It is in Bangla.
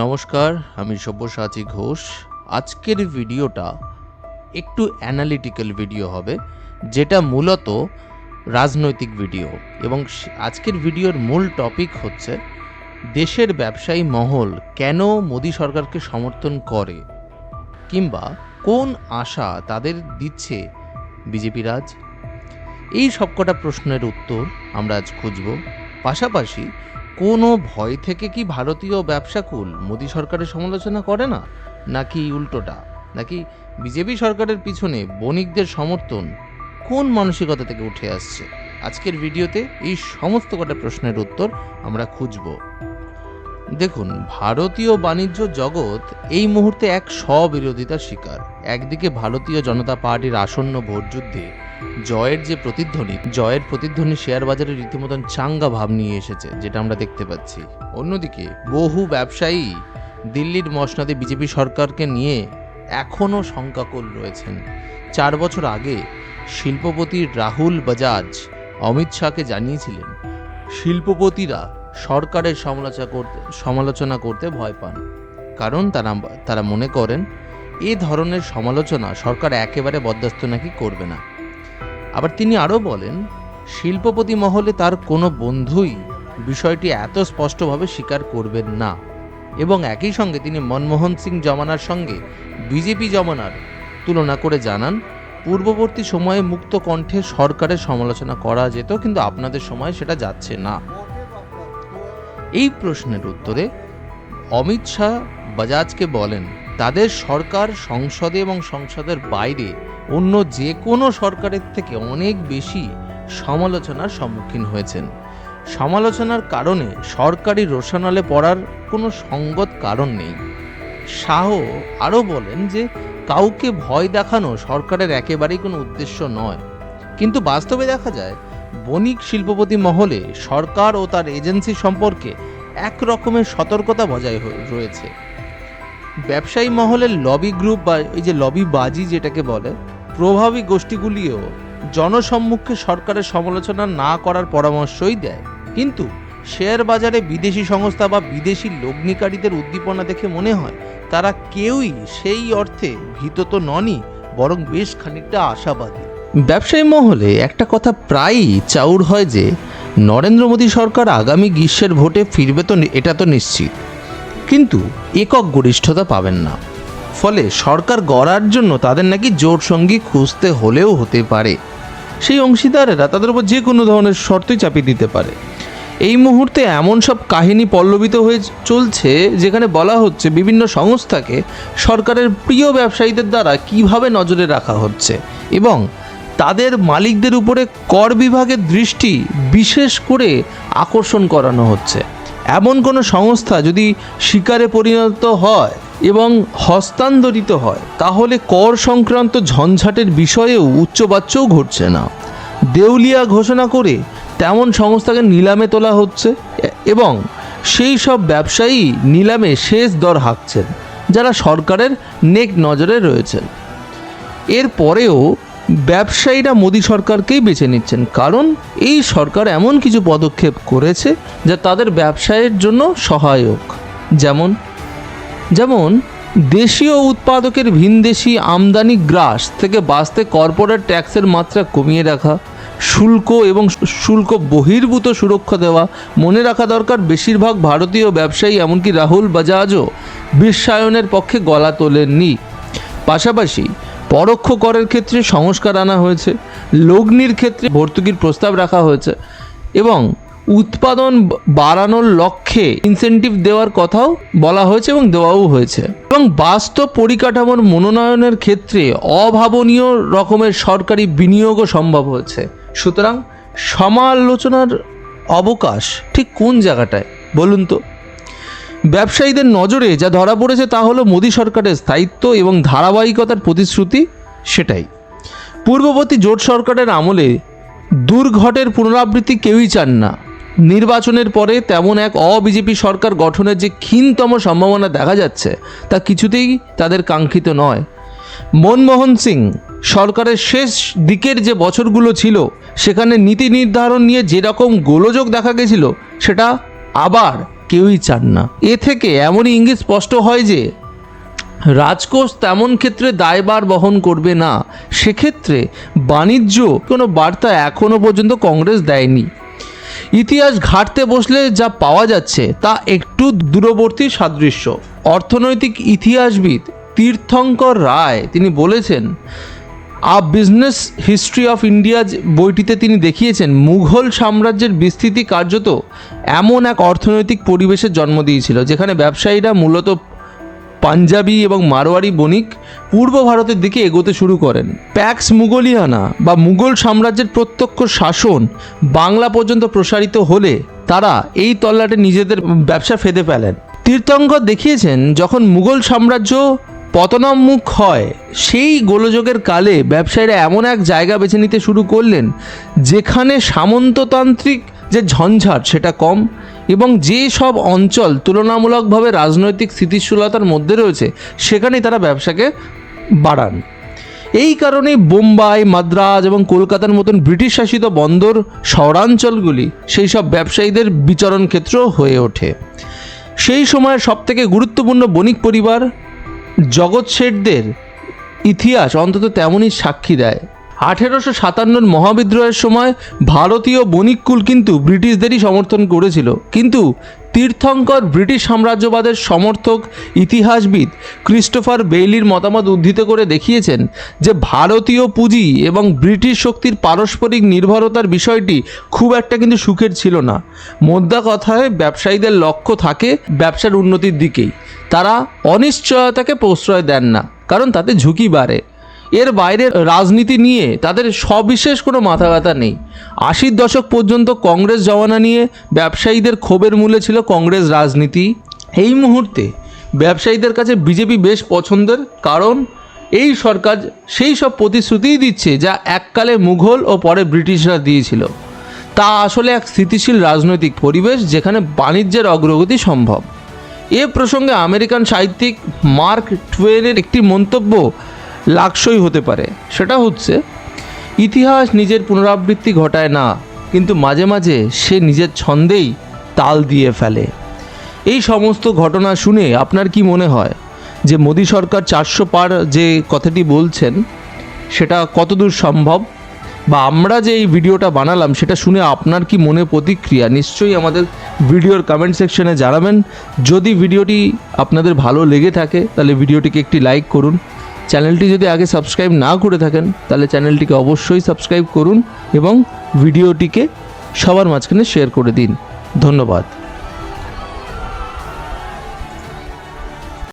নমস্কার, আমি সব্যসাচী ঘোষ। আজকের ভিডিওটা একটু অ্যানালিটিক্যাল ভিডিও হবে, যেটা মূলত রাজনৈতিক ভিডিও এবং আজকের ভিডিওর মূল টপিক হচ্ছে দেশের ব্যবসায়ী মহল কেন মোদী সরকারকে সমর্থন করে, কিংবা কোন আশা তাদের দিচ্ছে বিজেপি রাজ? এই সবকটা প্রশ্নের উত্তর আমরা আজ খুঁজব। পাশাপাশি কোনো ভয় থেকে কি ভারতীয় ব্যবসাকুল মোদী সরকারের সমালোচনা করে না? নাকি উল্টোটা? নাকি বিজেপি সরকারের পিছনে বণিকদের সমর্থন কোন মানসিকতা থেকে উঠে আসছে? আজকের ভিডিওতে এই সমস্ত কটা প্রশ্নের উত্তর আমরা খুঁজব। দেখুন, ভারতীয় বাণিজ্য জগৎ এই মুহূর্তে এক স্ববিরোধিতার শিকার। একদিকে ভারতীয় জনতা পার্টির আসন্ন ভোটযুদ্ধে জয়ের যে প্রতিধ্বনি, জয়ের প্রতিধ্বনি শেয়ার বাজারে রীতিমতন চাঙ্গা ভাব নিয়ে এসেছে, যেটা আমরা দেখতে পাচ্ছি। অন্যদিকে, বহু ব্যবসায়ী দিল্লির মসনাদে বিজেপি সরকারকে নিয়ে এখনও শঙ্কাকুল রয়েছেন। চার বছর আগে শিল্পপতি রাহুল বাজাজ অমিত শাহকে জানিয়েছিলেন, শিল্পপতিরা সরকারের সমালোচনা করতে সমালোচনা করতে ভয় পান। কারণ তারা তারা মনে করেন, এ ধরনের সমালোচনা সরকার একেবারে বরদাস্ত নাকি করবে না। আবার তিনি আরও বলেন, শিল্পপতি মহলে তার কোনো বন্ধুই বিষয়টি এত স্পষ্টভাবে স্বীকার করবেন না। এবং একই সঙ্গে তিনি মনমোহন সিং জমানার সঙ্গে বিজেপি জমানার তুলনা করে জানান, পূর্ববর্তী সময়ে মুক্ত কণ্ঠে সরকারের সমালোচনা করা যেত, কিন্তু আপনাদের সময় সেটা যাচ্ছে না। এই প্রশ্নের উত্তরে অমিত শাহ বাজাজকে বলেন তাদের সরকার, সংসদে এবং সংসদের বাইরে অন্য যে কোনো সরকারের থেকে অনেক বেশি সমালোচনার সম্মুখীন হয়েছেন। সমালোচনার কারণে সরকারি রোশনালে পড়ার কোনো সঙ্গত কারণ নেই। শাহ আরও বলেন যে, কাউকে ভয় দেখানো সরকারের একেবারেই কোনো উদ্দেশ্য নয়। কিন্তু বাস্তবে দেখা যায়, বণিক শিল্পপতি মহলে সরকার ও তার এজেন্সি সম্পর্কে এক রকমের সতর্কতা বজায় রয়েছে। ব্যবসায়ী মহলের লবি গ্রুপ বা এই যে লবি বাজি যেটাকে বলে, প্রভাবী গোষ্ঠীগুলিও জনসম্মুখে সরকারের সমালোচনা না করার পরামর্শই দেয়। কিন্তু শেয়ার বাজারে বিদেশি সংস্থা বা বিদেশি লগ্নিকারীদের উদ্দীপনা দেখে মনে হয়, তারা কেউই সেই অর্থে ভীত তো ননই, বরং বেশ খানিকটা আশাবাদী। ব্যবসায়ী মহলে একটা কথা প্রায়ই চাউর হয় যে, নরেন্দ্র মোদী সরকার আগামী গ্রীষ্মের ভোটে ফিরবে তো এটা তো নিশ্চিত। কিন্তু একক গরিষ্ঠতা পাবেন না। ফলে সরকার গড়ার জন্য তাদের নাকি জোট সঙ্গী খুঁজতে হলেও হতে পারে। সেই অংশীদারেরা তাদের উপর যে কোনো ধরনের শর্তই চাপিয়ে দিতে পারে। এই মুহূর্তে এমন সব কাহিনী পল্লবিত হয়ে চলছে, যেখানে বলা হচ্ছে বিভিন্ন সংস্থাকে সরকারের প্রিয় ব্যবসায়ীদের দ্বারা কীভাবে নজরে রাখা হচ্ছে এবং তাদের মালিকদের উপরে কর বিভাগের দৃষ্টি বিশেষ করে আকর্ষণ করানো হচ্ছে। এমন কোনো সংস্থা যদি শিকারে পরিণত হয় এবং হস্তান্তরিত হয়, তাহলে কর সংক্রান্ত ঝঞ্ঝাটের বিষয়েও উচ্চবাচ্যও ঘটছে না। দেউলিয়া ঘোষণা করে তেমন সংস্থাকে নিলামে তোলা হচ্ছে এবং সেই সব ব্যবসায়ী নিলামে শেষ দর হাঁকছেন, যারা সরকারের নেক নজরে রয়েছেন। এর পরেও ব্যবসায়ীরা মোদী সরকারকেই বেছে নিচ্ছেন। কারণ এই সরকার এমন কিছু পদক্ষেপ করেছে যা তাদের ব্যবসায়ের জন্য সহায়ক। যেমন যেমন, দেশীয় উৎপাদকের ভিনদেশি আমদানি গ্রাস থেকে বাঁচতে কর্পোরেট ট্যাক্সের মাত্রা কমিয়ে রাখা, শুল্ক এবং শুল্ক বহির্ভূত সুরক্ষা দেওয়া, মনে রাখা দরকার বেশিরভাগ ভারতীয় ব্যবসায়ী, এমনকি রাহুল বাজাজও বিশ্বায়নের পক্ষে গলা তোলেননি। পাশাপাশি পরোক্ষ করের ক্ষেত্রে সংস্কার আনা হয়েছে, লগ্নির ক্ষেত্রে ভর্তুকির প্রস্তাব রাখা হয়েছে এবং উৎপাদন বাড়ানোর লক্ষ্যে ইনসেনটিভ দেওয়ার কথাও বলা হয়েছে এবং দেওয়াও হয়েছে। এবং বাস্তব পরিকাঠামোর মনোনয়নের ক্ষেত্রে অভাবনীয় রকমের সরকারি বিনিয়োগও সম্ভব হয়েছে। সুতরাং সমালোচনার অবকাশ ঠিক কোন জায়গাটায়? বলুন তো। ব্যবসায়ীদের নজরে যা ধরা পড়েছে তা হলো মোদী সরকারের স্থায়িত্ব এবং ধারাবাহিকতার প্রতিশ্রুতি সেটাই। পূর্ববর্তী জোট সরকারের আমলে দুর্ঘটের পুনরাবৃত্তি কেউই চান না। নির্বাচনের পরে তেমন এক অবিজেপি সরকার গঠনের যে ক্ষীণতম সম্ভাবনা দেখা যাচ্ছে, তা কিছুতেই তাদের কাঙ্ক্ষিত নয়। মনমোহন সিং সরকারের শেষ দিকের যে বছরগুলো ছিল, সেখানে নীতি নির্ধারণ নিয়ে যেরকম গোলযোগ দেখা গেছিল, সেটা আবার কেউই চান না। এ থেকে এমনই ইঙ্গিত স্পষ্ট হয় যে, রাজকোষ তেমন ক্ষেত্রে দায়বার বহন করবে না। সেক্ষেত্রে বাণিজ্য কোনো বার্তা এখনও পর্যন্ত কংগ্রেস দেয়নি। ইতিহাস ঘাটতে বসলে যা পাওয়া যাচ্ছে তা একটু দূরবর্তী সাদৃশ্য। অর্থনৈতিক ইতিহাসবিদ তীর্থঙ্কর রায় তিনি বলেছেন a business history of India বইটিতে তিনি দেখিয়েছেন, মুঘল সাম্রাজ্যের বিস্তৃতি কার্যত এমন এক অর্থনৈতিক পরিবেশের জন্ম দিয়েছিল, যেখানে ব্যবসায়ীরা মূলত পাঞ্জাবি এবং মারোয়ারি বণিক পূর্ব ভারতের দিকে এগোতে শুরু করেন। প্যাক্স মুঘলিয়ানা বা মুঘল সাম্রাজ্যের প্রত্যক্ষ শাসন বাংলা পর্যন্ত প্রসারিত হলে তারা এই তল্লাটে নিজেদের ব্যবসা ফেদে ফেলেন। তীর্থঙ্কর দেখিয়েছেন, যখন মুঘল সাম্রাজ্য পতনোন্মুখ হয়। সেই গোলযোগের কালে ব্যবসায়ীরা এমন এক জায়গা বেছে নিতে শুরু করলেন, যেখানে সামন্ততান্ত্রিক যে ঝঞ্ঝাট সেটা কম এবং যে সব অঞ্চল তুলনামূলকভাবে রাজনৈতিক স্থিতিশীলতার মধ্যে রয়েছে, সেখানেই তারা ব্যবসাকে বাড়ান। এই কারণেই বোম্বাই, মাদ্রাজ এবং কলকাতার মতন ব্রিটিশ শাসিত বন্দর, শহরাঞ্চলগুলি সেই সব ব্যবসায়ীদের বিচরণ ক্ষেত্র হয়ে ওঠে। সেই সময়ের সবথেকে গুরুত্বপূর্ণ বণিক পরিবার জগৎ শেঠদের ইতিহাস অন্তত তেমনই সাক্ষী দেয়। আঠেরোশো সাতান্নর মহাবিদ্রোহের সময় ভারতীয় বণিককুল কিন্তু ব্রিটিশদেরই সমর্থন করেছিল। কিন্তু তীর্থঙ্কর ব্রিটিশ সাম্রাজ্যবাদের সমর্থক ইতিহাসবিদ ক্রিস্টোফার বেইলির মতামত উদ্ধৃত করে দেখিয়েছেন যে ভারতীয় পুঁজি এবং ব্রিটিশ শক্তির পারস্পরিক নির্ভরতার বিষয়টি খুব একটা কিন্তু সুখের ছিল না। মোদ্দা কথায় ব্যবসায়ীদের লক্ষ্য থাকে ব্যবসার উন্নতির দিকেই। তারা অনিশ্চয়তাকে প্রশ্রয় দেন না, কারণ তাতে ঝুঁকি বাড়ে। এর বাইরে রাজনীতি নিয়ে তাদের সবিশেষ কোনো মাথা ব্যথা নেই। আশির দশক পর্যন্ত কংগ্রেস জমানা নিয়ে ব্যবসায়ীদের ক্ষোভের মূলে ছিল কংগ্রেস রাজনীতি। এই মুহূর্তে ব্যবসায়ীদের কাছে বিজেপি বেশ পছন্দের, কারণ এই সরকার সেই সব প্রতিশ্রুতিই দিচ্ছে যা এককালে মুঘল ও পরে ব্রিটিশরা দিয়েছিল। তা আসলে এক স্থিতিশীল রাজনৈতিক পরিবেশ যেখানে বাণিজ্যের অগ্রগতি সম্ভব। এ প্রসঙ্গে আমেরিকান সাহিত্যিক মার্ক টুয়েনের একটি মন্তব্য লাকসই হতে পারে। সেটা হচ্ছে, ইতিহাস নিজের পুনরাবৃত্তি ঘটায় না, কিন্তু মাঝে মাঝে সে নিজের ছন্দেই তাল দিয়ে ফেলে। এই সমস্ত ঘটনা শুনে আপনার কি মনে হয় যে মোদী সরকার চারশো পার যে কথাটি বলছেন, সেটা কতদূর সম্ভব? বা আমরা যে এই ভিডিওটা বানালাম, সেটা শুনে আপনার কি মনে প্রতিক্রিয়া? নিশ্চয়ই আমাদের ভিডিওর কমেন্ট সেকশনে জানাবেন। যদি ভিডিওটি আপনাদের ভালো লেগে থাকে, তাহলে ভিডিওটিকে একটি লাইক করুন। চ্যানেলটি যদি আগে সাবস্ক্রাইব না করে থাকেন, তাহলে চ্যানেলটিকে অবশ্যই সাবস্ক্রাইব করুন এবং ভিডিওটিকে সবার মাঝখানে শেয়ার করে দিন। ধন্যবাদ।